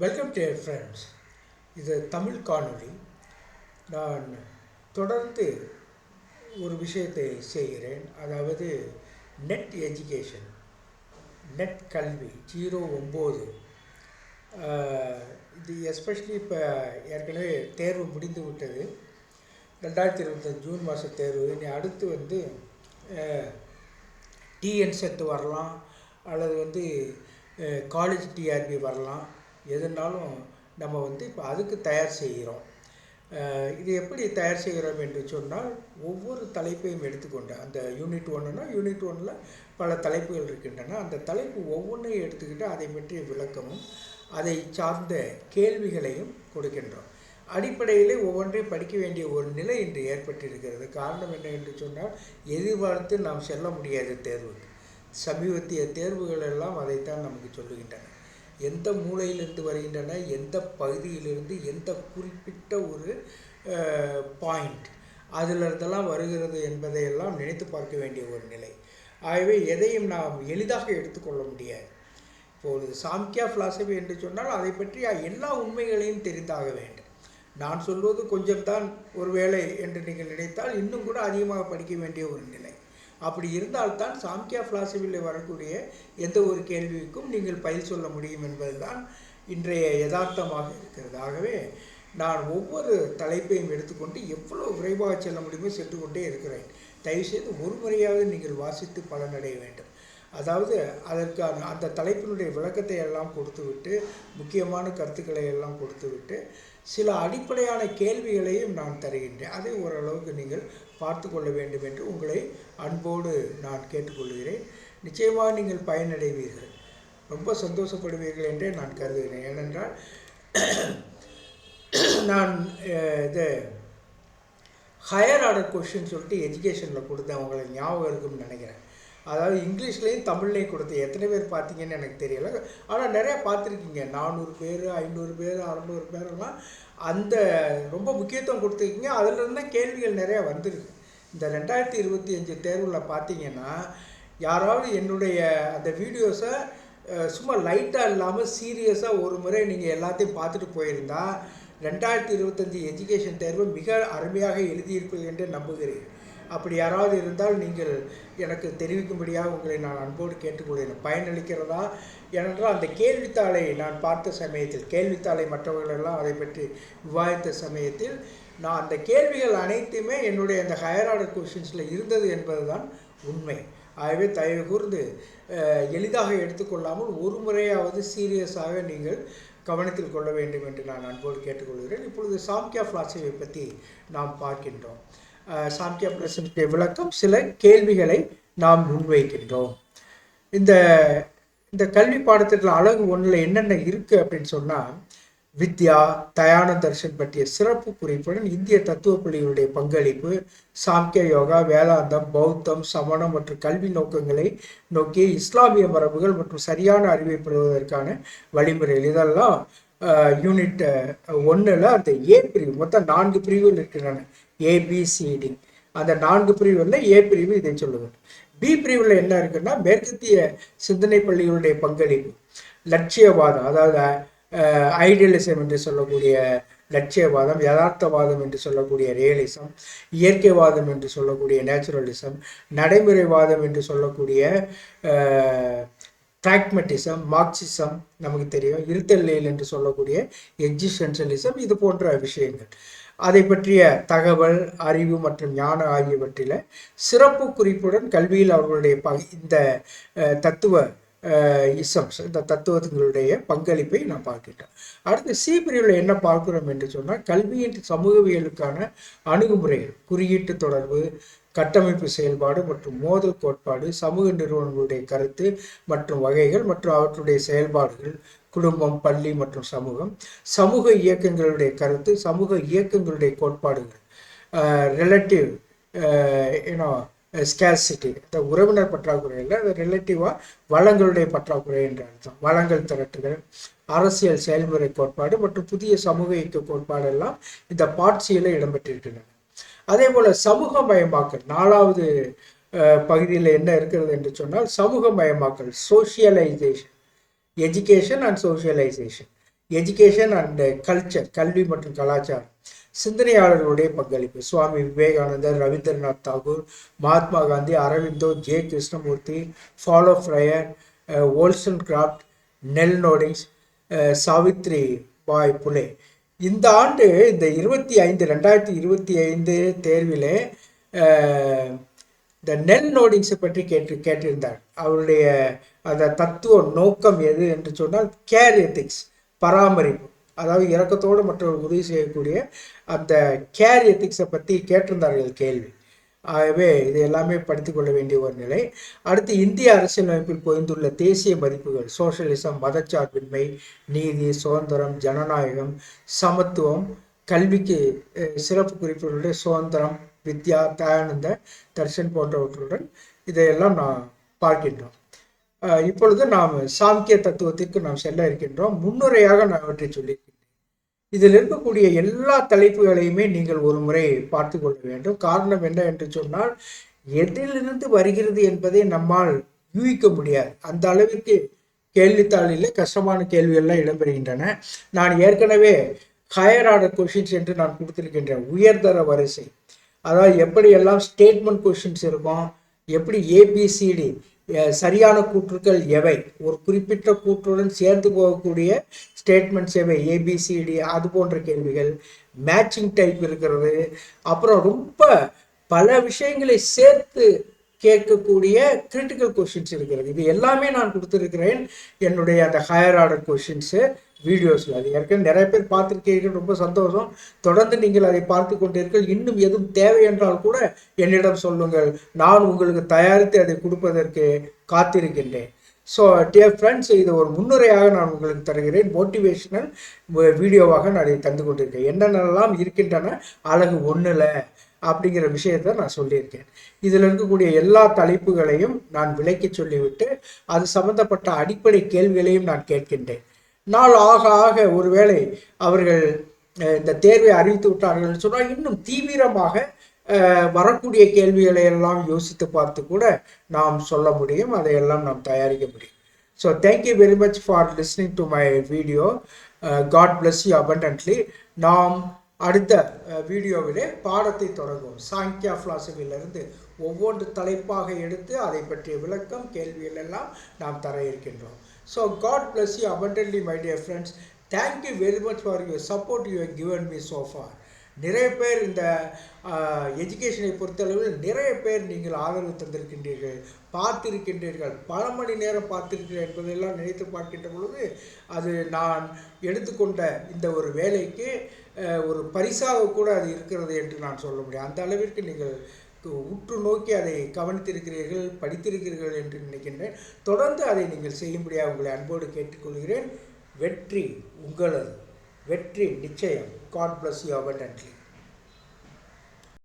Welcome to friends இது தமிழ் காணொளி. நான் தொடர்ந்து ஒரு விஷயத்தை செய்கிறேன். அதாவது நெட் எஜுகேஷன் நெட் கல்வி ஜீரோ ஒம்பது. இது எஸ்பெஷலி இப்போ ஏற்கனவே தேர்வு முடிந்து விட்டது. ரெண்டாயிரத்தி இருபத்தஞ்சு ஜூன் மாத தேர்வு. இனி அடுத்து வந்து டிஎன் வரலாம். அல்லது வந்து காலேஜ் டிஆர்பி வரலாம். எதுனாலும் நம்ம வந்து இப்போ அதுக்கு தயார் செய்கிறோம். இது எப்படி தயார் செய்கிறோம் என்று சொன்னால் ஒவ்வொரு தலைப்பையும் எடுத்துக்கொண்டு அந்த யூனிட் ஒன்றுனா யூனிட் ஒன்றில் பல தலைப்புகள் இருக்கின்றன. அந்த தலைப்பு ஒவ்வொன்றையும் எடுத்துக்கிட்டு அதை பற்றிய விளக்கமும் அதை சார்ந்த கேள்விகளையும் கொடுக்கின்றோம். அடிப்படையிலே ஒவ்வொன்றையும் படிக்க வேண்டிய ஒரு நிலை இன்று ஏற்பட்டிருக்கிறது. காரணம் என்ன என்று சொன்னால் எதிர்பார்த்து நாம் செல்ல முடியாது தேர்வுக்கு சமீபத்திய தேர்வுகள் எல்லாம் அதைத்தான் நமக்கு சொல்லுகின்றன. எந்த மூலையிலிருந்து வருகின்றன எந்த பகுதியிலிருந்து எந்த குறிப்பிட்ட ஒரு பாயிண்ட் அதிலிருந்தெல்லாம் வருகிறது என்பதையெல்லாம் நினைத்து பார்க்க வேண்டிய ஒரு நிலை. ஆகவே எதையும் நாம் எளிதாக எடுத்துக்கொள்ள முடியாது. இப்போது சாம்கியா ஃபிலாசபி என்று சொன்னால் அதை பற்றிய எல்லா உண்மைகளையும் தெரிந்தாக வேண்டும். நான் சொல்வது கொஞ்சம் தான் ஒரு வேலை என்று நீங்கள் நினைத்தால் இன்னும் கூட அதிகமாக படிக்க வேண்டிய ஒரு நிலை. அப்படி இருந்தால்தான் சாம்கியா பிலாசபியில் வரக்கூடிய எந்த ஒரு கேள்விக்கும் நீங்கள் பயில் சொல்ல முடியும் என்பதுதான் இன்றைய யதார்த்தமாக இருக்கிறது. ஆகவே நான் ஒவ்வொரு தலைப்பையும் எடுத்துக்கொண்டு எவ்வளோ விரைவாக செல்ல முடியுமோ சென்று கொண்டே இருக்கிறேன். தயவுசெய்து ஒரு முறையாவது நீங்கள் வாசித்து பலனடைய வேண்டும். அதாவது அதற்கான அந்த தலைப்பினுடைய விளக்கத்தை எல்லாம் கொடுத்துவிட்டு முக்கியமான கருத்துக்களை எல்லாம் கொடுத்துவிட்டு சில அடிப்படையான கேள்விகளையும் நான் தருகின்றேன். அதை ஓரளவுக்கு நீங்கள் பார்த்து கொள்ள வேண்டும் என்று உங்களை அன்போடு நான் கேட்டுக்கொள்கிறேன். நிச்சயமாக நீங்கள் பயனடைவீர்கள். ரொம்ப சந்தோஷப்படுவீர்கள் என்றே நான் கருதுகிறேன். ஏனென்றால் நான் இது ஹையர் ஆர்டர் கொஷின் சொல்லிட்டு எஜுகேஷனில் கொடுத்தேன். உங்களுக்கு ஞாபகம் இருக்கும்னு நினைக்கிறேன். அதாவது இங்கிலீஷ்லேயும் தமிழ்லேயும் கொடுத்து எத்தனை பேர் பார்த்தீங்கன்னு எனக்கு தெரியல. ஆனால் நிறையா பார்த்துருக்கீங்க. நானூறு பேர் ஐநூறு பேர் அறநூறு பேரெல்லாம் அந்த ரொம்ப முக்கியத்துவம் கொடுத்துருக்கீங்க. அதிலிருந்து கேள்விகள் நிறையா வந்துருக்கு. இந்த ரெண்டாயிரத்தி இருபத்தி அஞ்சு தேர்வில் பார்த்தீங்கன்னா யாராவது என்னுடைய அந்த வீடியோஸை சும்மா லைட்டாக இல்லாமல் சீரியஸாக ஒரு முறை நீங்கள் எல்லாத்தையும் பார்த்துட்டு போயிருந்தா ரெண்டாயிரத்தி இருபத்தஞ்சி எஜுகேஷன் தேர்வு மிக அருமையாக எழுதியிருப்பீர்கள் என்று நம்புகிறேன். அப்படி யாராவது இருந்தால் நீங்கள் எனக்கு தெரிவிக்கும்படியாக உங்களை நான் அன்போடு கேட்டுக்கொள்கிறேன். பயனளிக்கிறதா? ஏனென்றால் அந்த கேள்வித்தாளை நான் பார்த்த சமயத்தில் கேள்வித்தாளை மற்றவர்களெல்லாம் அதை பற்றி விவாதித்த சமயத்தில் நான் அந்த கேள்விகள் அனைத்துமே என்னுடைய அந்த ஹையர் ஆர்டர் கொஷின்ஸில் இருந்தது என்பது தான் உண்மை. ஆகவே தயவு கூர்ந்து எளிதாக எடுத்துக்கொள்ளாமல் ஒரு முறையாவது சீரியஸாக நீங்கள் கவனத்தில் கொள்ள வேண்டும் என்று நான் அன்போடு கேட்டுக்கொள்கிறேன். இப்பொழுது சாம்கியா பிலாசபியை பற்றி நாம் பார்க்கின்றோம். சாந்தியா பிலாசபியுடைய விளக்கம் சில கேள்விகளை நாம் முன்வைக்கின்றோம். இந்த இந்த கல்வி பாடத்திட்டத்தில் அழகு ஒன்றில் என்னென்ன இருக்குது அப்படின்னு சொன்னால் வித்யா தயான தர்ஷன் பற்றிய சிறப்பு குறிப்புடன் இந்திய தத்துவ பள்ளிகளுடைய பங்களிப்பு சாங்கிய யோகா வேதாந்தம் பௌத்தம் சமணம் மற்றும் கல்வி நோக்கங்களை நோக்கி இஸ்லாமிய மரபுகள் மற்றும் சரியான அறிவை பெறுவதற்கான வழிமுறைகள். இதெல்லாம் யூனிட் ஒன்றில் அந்த ஏ பிரிவு மொத்தம் நான்கு பிரிவுகள் இருக்கின்றன. ஏபிசிடி அந்த நான்கு பிரிவுகளில் ஏ பிரிவு இதை சொல்லுவது பி பிரிவில் என்ன இருக்குன்னா மேற்கத்திய சிந்தனை பள்ளிகளுடைய பங்களிப்பு. லட்சியவாதம் அதாவது ஐடியலிசம் என்று சொல்லக்கூடிய லட்சியவாதம் யதார்த்தவாதம் என்று சொல்லக்கூடிய ரியலிசம் இயற்கைவாதம் என்று சொல்லக்கூடிய நேச்சுரலிசம் நடைமுறைவாதம் என்று சொல்லக்கூடிய பிராக்மெட்டிசம் மார்க்சிசம் நமக்கு தெரியும் இருத்தல்லியல் என்று சொல்லக்கூடிய எக்ஸிஸ்டன்ஷியலிசம் இது போன்ற விஷயங்கள். அதை பற்றிய தகவல் அறிவு மற்றும் ஞானம் ஆகியவற்றில் சிறப்பு குறிப்புடன் கல்வியில் அவர்களுடைய ப இந்த தத்துவ இசம்ஸ் இந்த தத்துவங்களுடைய பங்களிப்பை நான் பார்க்கிட்டோம் அடுத்து சி பிரிவில் என்ன பார்க்கிறோம் என்று சொன்னால் கல்வியின் சமூகவியலுக்கான அணுகுமுறைகள் குறியீட்டு தொடர்பு கட்டமைப்பு செயல்பாடு மற்றும் மோதல் கோட்பாடு சமூக நிறுவனங்களுடைய கருத்து மற்றும் வகைகள் மற்றும் அவற்றுடைய செயல்பாடுகள் குடும்பம் பள்ளி மற்றும் சமூகம் சமூக இயக்கங்களுடைய கருத்து சமூக இயக்கங்களுடைய கோட்பாடுகள் ரிலேட்டிவ் ஏன்னோ ஸ்கேசிட்டி இந்த உறவினர் பற்றாக்குறையில் அது ரிலேட்டிவாக வளங்களுடைய பற்றாக்குறை என்ற அர்த்தம். வளங்கள் திரட்டுதல் அரசியல் செயல்முறை கோட்பாடு மற்றும் புதிய சமூக இயக்க கோட்பாடு எல்லாம் இந்த பாட்சியில் இடம்பெற்றிருக்கின்றன. அதே போல் சமூகமயமாக்கல் நாலாவது பகுதியில் என்ன இருக்கிறது என்று சொன்னால் சமூகமயமாக்கல் socialisation education and socialisation education and culture கல்வி மற்றும் கலாச்சாரம். சிந்தனையாளர்களுடைய பங்களிப்பு Swami Vivekanandar Rabindranath Tagore Mahatma Gandhi Aurobindo J. Krishnamurti Paulo Freire Wollstonecraft Nel Noddings Savitri Bai Phule இந்த ஆண்டு இந்த இருபத்தி ஐந்து ரெண்டாயிரத்தி இருபத்தி ஐந்து தேர்விலே இந்த நெல் நோடிங்ஸை பற்றி கேட்டு கேட்டிருந்தார். அவருடைய அந்த தத்துவ நோக்கம் எது என்று சொன்னால் கேர் எத்திக்ஸ் பராமரிப்பு. அதாவது இறக்கத்தோடு மற்றவர்கள் உதவி செய்யக்கூடிய அந்த கேர் எத்திக்ஸை பற்றி கேட்டிருந்தார்கள் கேள்வி. ஆகவே இது எல்லாமே படித்துக் கொள்ள வேண்டிய ஒரு நிலை. அடுத்து இந்திய அரசியலமைப்பில் பொய்ந்துள்ள தேசிய மதிப்புகள் சோசியலிசம் மதச்சார்பின்மை நீதி சுதந்திரம் ஜனநாயகம் சமத்துவம் கல்விக்கு சிறப்பு குறிப்புகளுடைய சுதந்திரம் வித்யா தயானந்த தர்ஷன் போன்றவற்றுடன் இதையெல்லாம் நாம் பார்க்கின்றோம். இப்பொழுது நாம் சாங்கிய தத்துவத்திற்கு நாம் செல்ல இருக்கின்றோம். முன்னுரையாக நான் அவற்றை சொல்லியிருக்கிறேன். இதில் இருக்கக்கூடிய எல்லா தலைப்புகளையுமே நீங்கள் ஒரு முறை பார்த்து கொள்ள வேண்டும். காரணம் என்ன என்று சொன்னால் எதிலிருந்து வருகிறது என்பதை நம்மால் யூகிக்க முடியாது. அந்த அளவிற்கு கேள்வித்தாளில் கஷ்டமான கேள்விகள்லாம் இடம்பெறுகின்றன. நான் ஏற்கனவே ஹையர் ஆர்டர் கொஷின்ஸ் என்று நான் கொடுத்திருக்கின்றேன் உயர்தர வரிசை. அதாவது எப்படியெல்லாம் ஸ்டேட்மெண்ட் கொஷின்ஸ் இருக்கும் எப்படி ஏபிசிடி சரியான கூற்றுக்கள் எவை? ஒரு குறிப்பிட்ட கூற்றுடன் சேர்ந்து போகக்கூடிய ஸ்டேட்மெண்ட்ஸ் எவை? ஏபிசிடி அது போன்ற கேள்விகள் மேட்சிங் டைப் இருக்கிறது. அப்புறம் ரொம்ப பல விஷயங்களை சேர்த்து கேட்கக்கூடிய கிரிட்டிக்கல் கொஷின்ஸ் இருக்கிறது. இது எல்லாமே நான் கொடுத்துருக்கிறேன். என்னுடைய அந்த ஹையர் ஆர்டர் கொஷின்ஸு வீடியோஸில் அது ஏற்கனவே நிறைய பேர் பார்த்துருக்கீர்கள் ரொம்ப சந்தோஷம். தொடர்ந்து நீங்கள் அதை பார்த்து கொண்டீர்கள். இன்னும் எதுவும் தேவை என்றால் கூட என்னிடம் சொல்லுங்கள். நான் உங்களுக்கு தயாரித்து அதை கொடுப்பதற்கு காத்திருக்கின்றேன். ஸோ டியர் ஃப்ரெண்ட்ஸ் இது ஒரு முன்னுரையாக நான் உங்களுக்கு தருகிறேன். மோட்டிவேஷனல் வீடியோவாக நான் இதை தந்து கொண்டிருக்கேன் என்னென்னலாம் இருக்கின்றன அழகு ஒன்றில் அப்படிங்கிற விஷயத்தை நான் சொல்லியிருக்கேன். இதில் இருக்கக்கூடிய எல்லா தலைப்புகளையும் நான் விளக்கி சொல்லிவிட்டு அது சம்பந்தப்பட்ட அடிப்படை கேள்விகளையும் நான் கேட்கின்றேன். நாள் ஆக ஆக ஒருவேளை அவர்கள் இந்த தேர்வை அறிவித்து விட்டார்கள் சொன்னால் இன்னும் தீவிரமாக வரக்கூடிய கேள்விகளை எல்லாம் யோசித்து பார்த்து கூட நாம் சொல்ல முடியும் அதையெல்லாம் நாம் தயாரிக்க முடியும். So thank you very much for listening to my video God bless you abundantly நாம் அடுத்த வீடியோவிலே பாடத்தை தொடங்குவோம் சாங்கியா ஃபிலாசபிலிருந்து ஒவ்வொன்று தலைப்பாக எடுத்து அதை பற்றிய விளக்கம் கேள்விகள் எல்லாம் நாம் தர இருக்கின்றோம். So God bless you abundantly my dear friends thank you very much for your support you given me so நிறைய பேர் இந்த எஜுகேஷனை பொறுத்தளவில் நிறைய பேர் நீங்கள் ஆதரவு தந்திருக்கின்றீர்கள் பார்த்திருக்கின்றீர்கள். பல மணி நேரம் பார்த்திருக்கிறேன் என்பதையெல்லாம் நினைத்து பார்க்கின்ற பொழுது அது நான் எடுத்துக்கொண்ட இந்த ஒரு வேலைக்கு ஒரு பரிசாக கூட அது இருக்கிறது என்று நான் சொல்ல முடியும். அந்த அளவிற்கு நீங்கள் உற்று நோக்கி அதை கவனித்திருக்கிறீர்கள் படித்திருக்கிறீர்கள் என்று நினைக்கின்றேன். தொடர்ந்து அதை நீங்கள் செய்யும்படியாக உங்களை அன்போடு கேட்டுக்கொள்கிறேன். வெற்றி உங்களது. வெற்றி நிச்சயம். God bless you abundantly